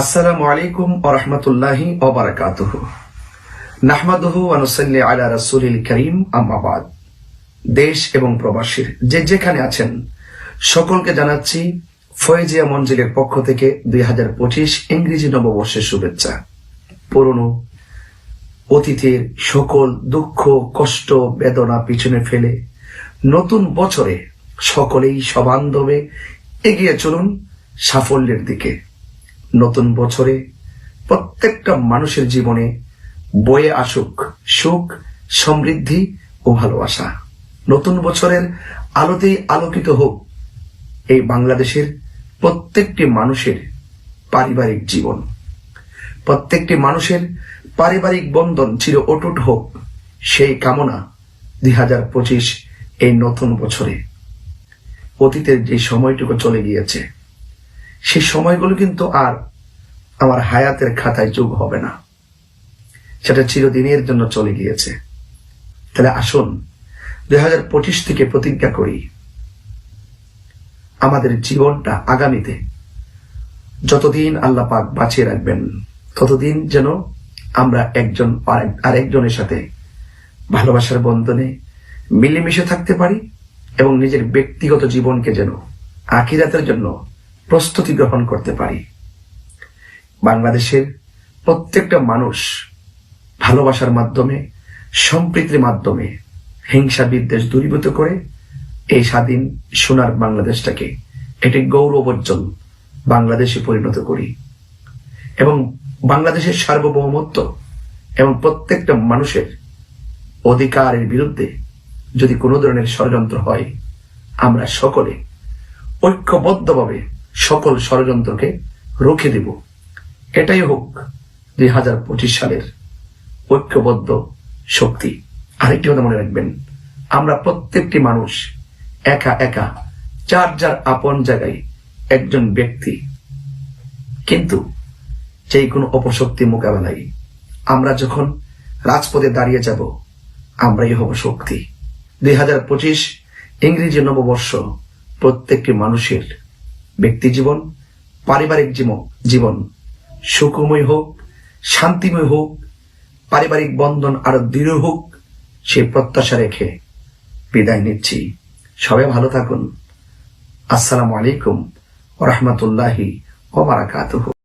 আসসালামু আলাইকুম ওরহমতুল্লাহি ওবরাকাতুহ নাহমাদুহু আনুসাল্লি আলা রাসূলিল করিম, আম্মা দেশ এবং প্রবাসীর যে যেখানে আছেন, সকলকে জানাচ্ছি ফয়েজিয়া মঞ্জিলের পক্ষ থেকে দুই হাজার পঁচিশ ইংরেজি নববর্ষের শুভেচ্ছা। পুরনো অতীতের সকল দুঃখ, কষ্ট, বেদনা পিছনে ফেলে নতুন বছরে সকলেই সবান্ধবে এগিয়ে চলুন সাফল্যের দিকে। নতুন বছরে প্রত্যেকটা মানুষের জীবনে বয়ে আসুক সুখ, সমৃদ্ধি ও ভালোবাসা। নতুন বছরের আলোতেই আলোকিত হোক এই বাংলাদেশের প্রত্যেকটি মানুষের পারিবারিক জীবন। প্রত্যেকটি মানুষের পারিবারিক বন্ধন চির অটুট হোক সেই কামনা দুই হাজার পঁচিশ এই নতুন বছরে। অতীতের যে সময়টুকু চলে গিয়েছে সেই সময়গুলো কিন্তু আর আমার হায়াতের খাতায় যোগ হবে না। সেটা চিরদিনের জন্য চলে গিয়েছে। তাহলে আসুন, দুই হাজার পঁচিশ থেকে প্রতিজ্ঞা করি, আমাদের জীবনটা আগামীতে যতদিন আল্লাহ পাক বাঁচিয়ে রাখবেন, ততদিন যেন আমরা একজন আরেকজনের সাথে ভালোবাসার বন্ধনে মিলেমিশে থাকতে পারি এবং নিজের ব্যক্তিগত জীবনকে যেন আখিরাতের জন্য প্রস্তুতি গ্রহণ করতে পারি। বাংলাদেশের প্রত্যেকটা মানুষ ভালোবাসার মাধ্যমে, সম্প্রীতির মাধ্যমে, হিংসা বিদ্বেষ দূরীভূত করে এই স্বাধীন, সোনার বাংলাদেশটাকে একটি গৌরবোজ্জ্বল বাংলাদেশে পরিণত করি। এবং বাংলাদেশের সার্বভৌমত্ব এবং প্রত্যেকটা মানুষের অধিকারের বিরুদ্ধে যদি কোনো ধরনের ষড়যন্ত্র হয়, আমরা সকলে ঐক্যবদ্ধভাবে সকল ষড়যন্ত্রকে রুখে দিব। এটাই হোক দুই হাজার পঁচিশ সালের ঐক্যবদ্ধ শক্তি। আরেকটি কথা মনে রাখবেন, আমরা প্রত্যেকটি মানুষ একা একা, যার যার আপন জায়গায় একজন ব্যক্তি। কিন্তু যে কোনো অপশক্তি মোকাবেলায় আমরা যখন রাজপথে দাঁড়িয়ে যাব, আমরাই হব শক্তি। দুই হাজার পঁচিশ ইংরেজি নববর্ষ প্রত্যেকটি মানুষের ব্যক্তি জীবন, পারিবারিক জীবন। সুখময় হোক, শান্তিময় হোক, পারিবারিক বন্ধন আরও দৃঢ় হোক সেই প্রত্যাশা রেখে বিদায় নিচ্ছি। সবাই ভালো থাকুন। আসসালামু আলাইকুম রহমতুল্লাহি ওবারাকাতুহ